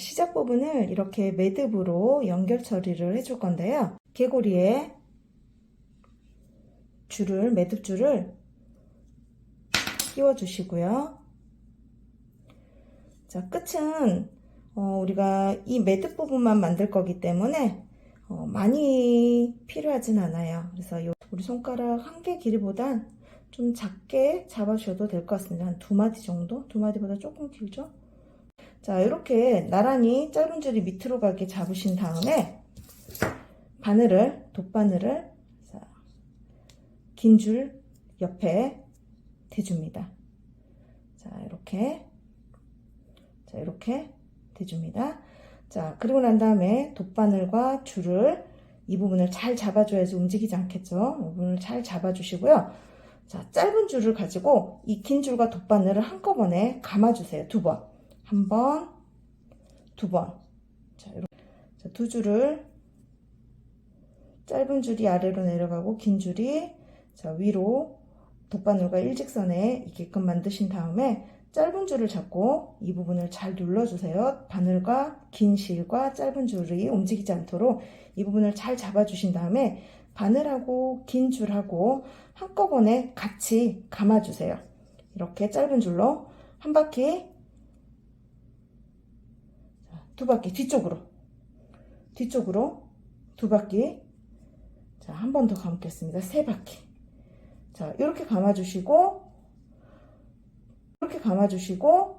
시작 부분을 이렇게 매듭으로 연결 처리를 해줄 건데요. 개고리에 줄을, 매듭줄을 끼워 주시고요. 자, 끝은 어, 우리가 이 매듭 부분만 만들 거기 때문에 어, 많이 필요하진 않아요. 그래서 요, 우리 손가락 한 개 길이보단 좀 작게 잡아주셔도 될 것 같습니다. 한 두 마디 정도? 두 마디보다 조금 길죠? 자, 이렇게 나란히 짧은 줄이 밑으로 가게 잡으신 다음에 바늘을, 돗바늘을 긴 줄 옆에 대줍니다. 자, 이렇게. 자, 이렇게 대줍니다. 자, 그리고 난 다음에 돗바늘과 줄을 이 부분을 잘 잡아줘야지 움직이지 않겠죠? 이 부분을 잘 잡아주시고요. 자, 짧은 줄을 가지고 이 긴 줄과 돗바늘을 한꺼번에 감아주세요. 두 번. 한 번, 두 번. 자, 이렇게. 자, 두 줄을 짧은 줄이 아래로 내려가고 긴 줄이 자, 위로 돗바늘과 일직선에 있게끔 만드신 다음에 짧은 줄을 잡고 이 부분을 잘 눌러주세요. 바늘과 긴 실과 짧은 줄이 움직이지 않도록 이 부분을 잘 잡아주신 다음에 바늘하고 긴 줄하고 한꺼번에 같이 감아주세요. 이렇게 짧은 줄로 한 바퀴, 두 바퀴 뒤쪽으로, 뒤쪽으로 두 바퀴, 자, 한 번 더 감겠습니다. 세 바퀴. 자, 이렇게 감아 주시고, 이렇게 감아 주시고,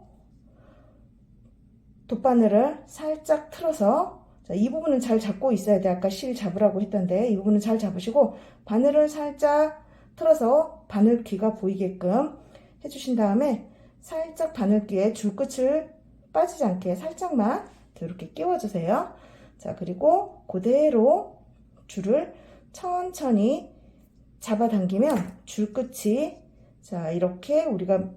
돗바늘을 살짝 틀어서, 자, 이 부분은 잘 잡고 있어야 돼. 아까 실 잡으라고 했던데, 이 부분은 잘 잡으시고, 바늘을 살짝 틀어서 바늘귀가 보이게끔 해주신 다음에, 살짝 바늘귀에 줄 끝을 빠지지 않게 살짝만 이렇게 끼워주세요. 자, 그리고 그대로 줄을 천천히 잡아당기면 줄 끝이 자 이렇게 우리가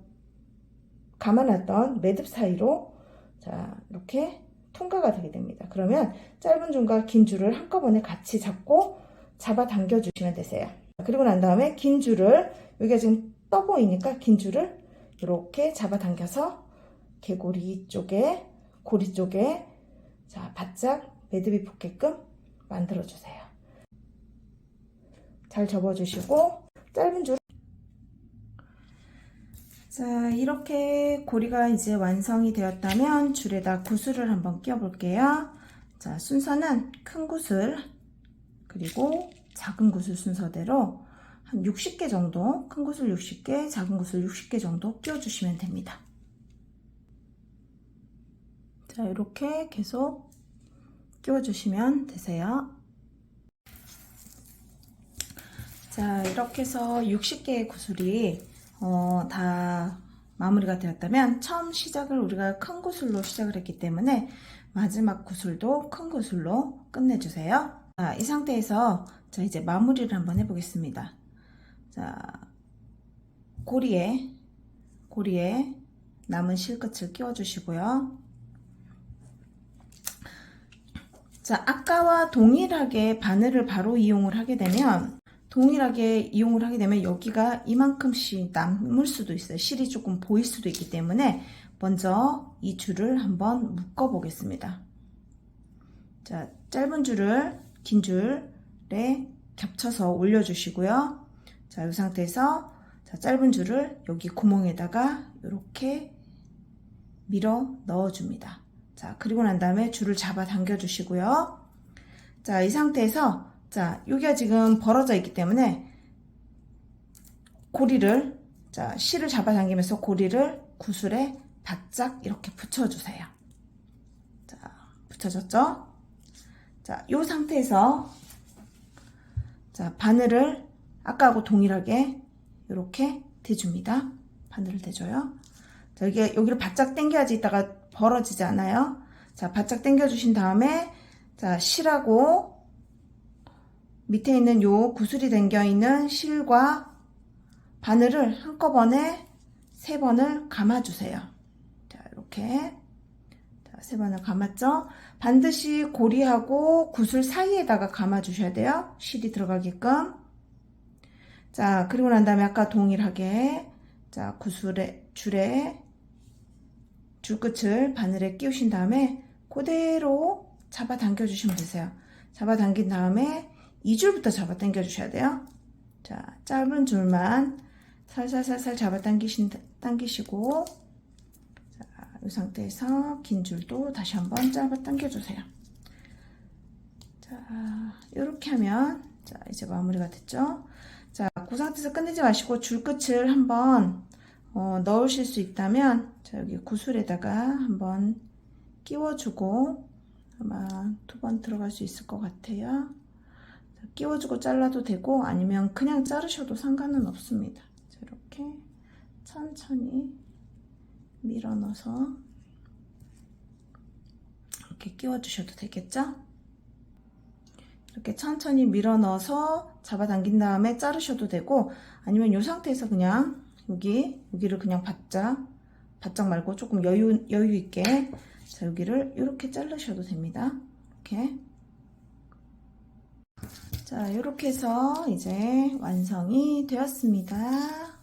감아놨던 매듭 사이로 자 이렇게 통과가 되게 됩니다. 그러면 짧은 줄과 긴 줄을 한꺼번에 같이 잡고 잡아 당겨 주시면 되세요. 그리고 난 다음에 긴 줄을 여기가 지금 떠 보이니까 긴 줄을 이렇게 잡아 당겨서 개고리 쪽에 고리 쪽에 자 바짝 매듭이 붙게끔 만들어 주세요. 잘 접어주시고 짧은 줄. 자 이렇게 고리가 이제 완성이 되었다면 줄에다 구슬을 한번 끼워 볼게요. 자 순서는 큰 구슬 그리고 작은 구슬 순서대로 한 60개 정도 큰 구슬 60개 작은 구슬 60개 정도 끼워 주시면 됩니다. 자 이렇게 계속 끼워 주시면 되세요. 자, 이렇게 해서 60개의 구슬이 어, 다 마무리가 되었다면 처음 시작을 우리가 큰 구슬로 시작을 했기 때문에 마지막 구슬도 큰 구슬로 끝내주세요. 자, 이 상태에서 자, 이제 마무리를 한번 해보겠습니다. 자, 고리에 고리에 남은 실끝을 끼워주시고요. 자, 아까와 동일하게 바늘을 바로 이용을 하게 되면 동일하게 이용을 하게 되면 여기가 이만큼씩 남을 수도 있어요. 실이 조금 보일 수도 있기 때문에 먼저 이 줄을 한번 묶어 보겠습니다. 자, 짧은 줄을 긴 줄에 겹쳐서 올려주시고요. 자, 이 상태에서 자, 짧은 줄을 여기 구멍에다가 이렇게 밀어 넣어줍니다. 자, 그리고 난 다음에 줄을 잡아 당겨 주시고요. 자, 이 상태에서 자, 여기가 지금 벌어져 있기 때문에 고리를 자, 실을 잡아 당기면서 고리를 구슬에 바짝 이렇게 붙여 주세요. 자, 붙여졌죠? 자, 이 상태에서 자, 바늘을 아까하고 동일하게 이렇게 대줍니다. 바늘을 대줘요. 자, 여기, 여기를 바짝 당겨야지 이따가 벌어지지 않아요. 자, 바짝 당겨주신 다음에 자, 실하고 밑에 있는 요 구슬이 당겨 있는 실과 바늘을 한꺼번에 세 번을 감아주세요. 자, 이렇게. 자, 세 번을 감았죠? 반드시 고리하고 구슬 사이에다가 감아주셔야 돼요. 실이 들어가게끔. 자, 그리고 난 다음에 아까 동일하게, 자, 구슬에, 줄에, 줄끝을 바늘에 끼우신 다음에 그대로 잡아 당겨 주시면 되세요. 잡아 당긴 다음에 이 줄부터 잡아 당겨 주셔야 돼요. 자, 짧은 줄만 살살살살 잡아 당기신, 당기시고, 자, 이 상태에서 긴 줄도 다시 한번 잡아 당겨 주세요. 자, 이렇게 하면, 자, 이제 마무리가 됐죠? 자, 그 상태에서 끝내지 마시고 줄 끝을 한번 어, 넣으실 수 있다면, 자, 여기 구슬에다가 한번 끼워주고, 아마 두 번 들어갈 수 있을 것 같아요. 자, 끼워주고 잘라도 되고, 아니면 그냥 자르셔도 상관은 없습니다. 자, 이렇게 천천히 밀어 넣어서 이렇게 끼워 주셔도 되겠죠? 이렇게 천천히 밀어 넣어서 잡아당긴 다음에 자르셔도 되고 아니면 이 상태에서 그냥 여기 여기를 그냥 바짝 바짝 말고 조금 여유 여유 있게 자 여기를 이렇게 자르셔도 됩니다. 이렇게 자 이렇게 해서 이제 완성이 되었습니다.